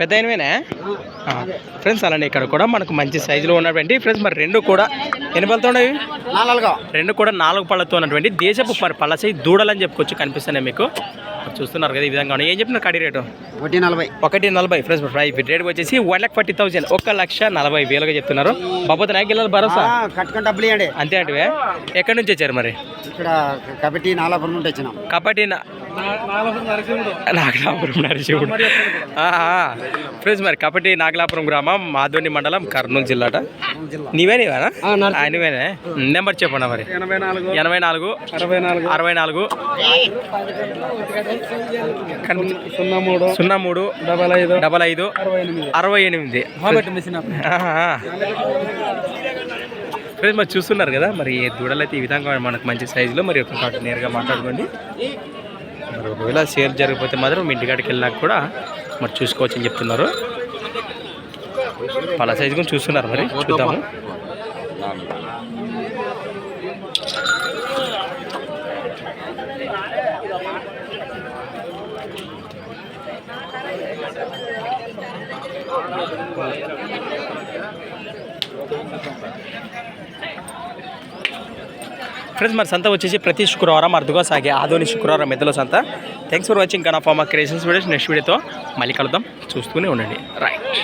పెద్ద అయినవేనా ఫ్రెండ్స్ అలానే ఇక్కడ కూడా మనకు మంచి సైజులో ఉన్నటువంటి ఫ్రెండ్స్ మరి రెండు కూడా ఎన్ని పళ్ళతో ఉన్నవి నాలుగు. రెండు కూడా నాలుగు పళ్ళతో ఉన్నటువంటి దేశపు మరి పళ్ళ సైజు దూడలని చెప్పుకోవచ్చు కనిపిస్తున్నాయి మీకు. చూస్తున్నారు కదా ఈ విధంగా ఉన్నాయి. ఏం చెప్పిన కడి రేటు? ఒకటి నలభై. ఒకటి నలభై. ఫ్రెండ్స్ ప్రైస్ రేట్ వచ్చేసి వన్ లాక్ ఫార్టీ థౌసండ్. ఒక లక్ష నలభై వేలుగా చెప్తున్నారు. బాబోతు నాకు వెళ్ళాలి భరోసా? అంతే అంటే ఎక్కడి నుంచి వచ్చారు మరి? ఇక్కడ కబడ్డీ నాలాపురం నుండి వచ్చినాం. కబడ్డీ నాగలాపురం నరసింహుడు. ఫ్రెండ్స్ మరి కబడ్డీ నాగలాపురం గ్రామం మాధోని మండలం కర్నూలు జిల్లాట జిల్లా నీవే నీవేనా నీవేనే? నెంబర్ చెప్పండి మరి? ఎనభై నాలుగు. అరవై నాలుగు. సున్నా మూడు. సున్నా మూడు. డబల్ ఐదు. డబల్ ఐదు. అరవై ఎనిమిది. ఫ్రెండ్స్ మరి చూస్తున్నారు కదా మరి దూడలు అయితే ఈ విధంగా మనకు మంచి సైజులో మరి ఒక నేరుగా మాట్లాడుకోండి. మరి ఒకవేళ సేల్ జరిగిపోతే మాత్రం మీ ఇంటికాడికి వెళ్ళినాక కూడా మరి చూసుకోవచ్చు అని చెప్తున్నారు. పల సైజు కూడా చూస్తున్నారు మరి చూద్దాము. ఫ్రెండ్స్ మరి సంత వచ్చేసి ప్రతి శుక్రవారం అర్థగా సాగే ఆదోని శుక్రవారం మెదలో సంత. Thanks for watching Kana pharma creations videos next వీడియోతో మళ్ళీ కలుద్దాం. చూస్తూనే ఉండండి. రైట్